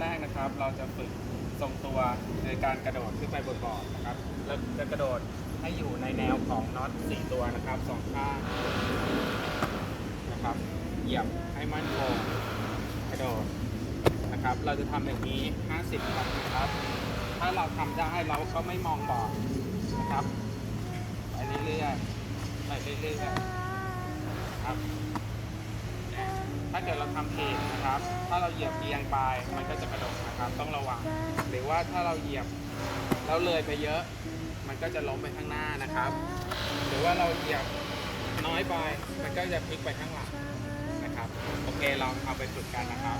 แรกนะครับ เราจะฝึกทรงตัวในการกระโดดขึ้นไปบนบอร์ดนะครับแล้วจะกระโดดให้อยู่ในแนวของน็อต4ตัวนะครับสองข้างนะครับเหยียบให้มั่นคงกระโดดนะครับ เราจะทำอย่างนี้ 50 ครั้งนะครับ ถ้าเราทำได้เราก็ไม่มองบอร์ดนะครับไปเรื่อยๆไปเรื่อยๆนะครับ ถ้าเกิดเราทำผิดนะครับ ถ้าเราเหยียบเอียงไปมันก็จะกระดดนะครับ ต้องระวัง หรือว่าถ้าเราเหยียบแล้วเลยไปเยอะ มันก็จะล้มไปข้างหน้านะครับ หรือว่าเราเหยียบน้อยไป มันก็จะพลิกไปข้างหลังนะครับ โอเคลองเอาไปฝึกกันนะครับ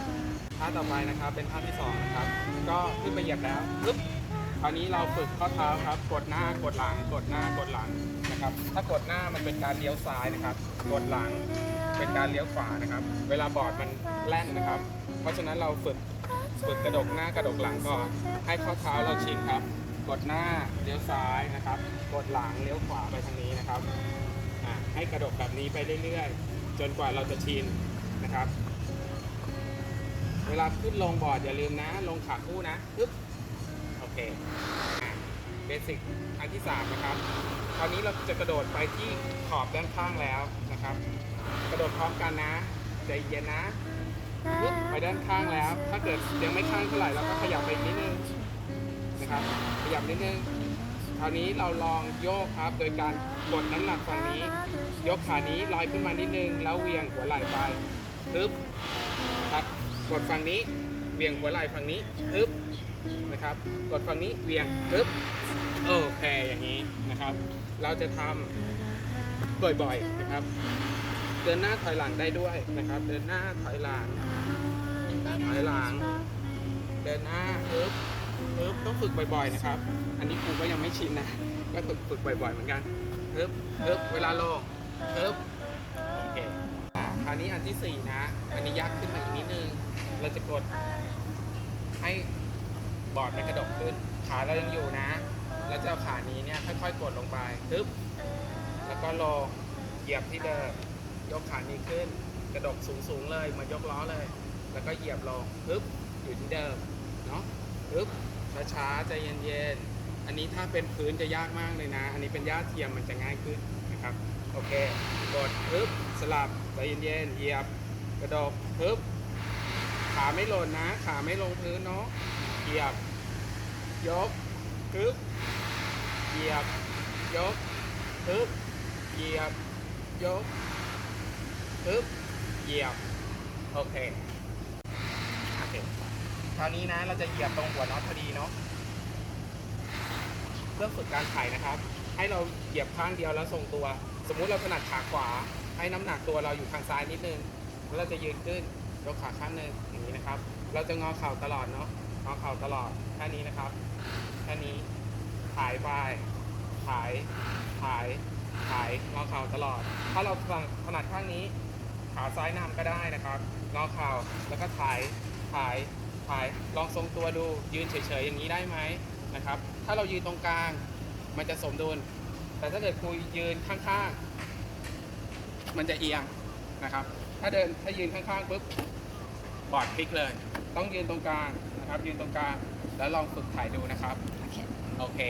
ท่าต่อไปนะครับเป็นท่าที่สองนะครับ ก็ขึ้นไปเหยียบแล้วปึ๊บคราวนี้เราฝึกข้อเท้าครับ กดหน้ากดหลัง กดหน้ากดหลัง นะครับ ถ้ากดหน้ามันเป็นการเลี้ยวซ้ายนะครับ กดหลังเป็นการเลี้ยวขวานะครับ เวลาบอร์ดมันแล่นนะครับ เพราะฉะนั้นเราฝึกฝึกกระดกหน้ากระดกหลังก่อน ให้ข้อเท้าเราชินครับ กดหน้าเลี้ยวซ้ายนะครับ กดหลังเลี้ยวขวาไปทางนี้นะครับ ให้กระดกแบบนี้ไปเรื่อยๆ จนกว่าเราจะชินนะครับ เวลาขึ้นลงบอร์ดอย่าลืมนะ ลงขาคู่นะปึ๊บโอเค เบสิกอันที่สามนะครับ คราวนี้เราจะกระโดดไปที่ขอบด้านข้างแล้วนะครับ กระโดดพร้อมกันนะ ใจเย็นนะปึ๊บไปด้านข้างแล้ว ถ้าเกิดยังไม่ข้างเท่าไหร่เราก็ขยับไปนิดนึงนะครับ ขยับนิดนึง คราวนี้เราลองโยกครับ โดยการกดน้ำหนักฝั่งนี้ ยกขานี้ลอยขึ้นมานิดนึง แล้วเวียงหัวไหล่ไปปึ๊บครับ กดฝั่งนี้ เวียงหัวไหล่ฝั่งนี้ปึ๊บนะครับ กดฝั่งนี้เวียงปึ๊บโอเคอย่างนี้นะครับ เราจะทำบ่อยๆนะครับ เดินหน้าถอยหลังได้ด้วยนะครับ เดินหน้าถอยหลังถอยหลัง เดินหน้าปึ๊บปึ๊บต้องฝึกบ่อยๆนะครับ อันนี้ครูก็ยังไม่ชินนะ ก็ฝึกฝึกบ่อยๆเหมือนกันปึ๊บปึ๊บเวลาลงปึ๊บ คราวนี้อันที่สี่นะ อันนี้ยากขึ้นมาอีกนิดนึง เราจะกดให้บอร์ดมันกระดกขึ้น ขาเรายังอยู่นะ แล้วจะเอาขานี้เนี่ยค่อยๆ กดลงไปปึ๊บ แล้วก็ลงเหยียบที่เดิม ยกขานี้ขึ้น กระดกสูงๆเลย มายกล้อเลย แล้วก็เหยียบลงปึ๊บ อยู่ที่เดิม เนาะปึ๊บ ช้าๆ ใจเย็นๆ อันนี้ถ้าเป็นพื้นจะยากมากเลยนะ อันนี้เป็นหญ้าเทียมมันจะง่ายขึ้น ครับ โอเค กดปึ๊บสลับใจเย็นๆเหยียบ กระดกปึ๊บขาไม่หล่นนะ ขาไม่ลงพื้นเนาะเหยียบ ยกปึ๊บเหยียบ ยกปึ๊บเหยียบ ยกปึ๊บเหยียบ โอเค โอเค คราวนี้นะ เราจะเหยียบตรงหัวน็อตพอดีเนาะเรื่องฝึกการไถ่นะครับ ให้เราเหยียบข้างเดียวแล้วทรงตัว สมมุติเราถนัดขาขวา ให้น้ำหนักตัวเราอยู่ทางซ้ายนิดนึง แล้วเราจะยืนขึ้นยกขาข้างหนึ่งอย่างนี้นะครับ เราจะงอเข่าตลอดเนาะงอเข่าตลอดแค่นี้นะครับแค่นี้ถ่ายไปถ่ายถ่ายถ่ายงอเข่าตลอด ถ้าเราถนัดข้างนี้ ขาซ้ายนำก็ได้นะครับงอเข่าแล้วก็ถ่ายถ่ายถ่ายลองทรงตัวดูยืนเฉยๆอย่างนี้ได้ไหมนะครับ ถ้าเรายืนตรงกลาง มันจะสมดุล แต่ถ้าเกิดครูยืนข้างๆ มันจะเอียงนะครับ ถ้าเดินถ้ายืนข้างๆปุ๊บบอร์ดพลิกเลย ต้องยืนตรงกลางนะครับ ยืนตรงกลาง แล้วลองฝึกถ่ายดูนะครับ โอเค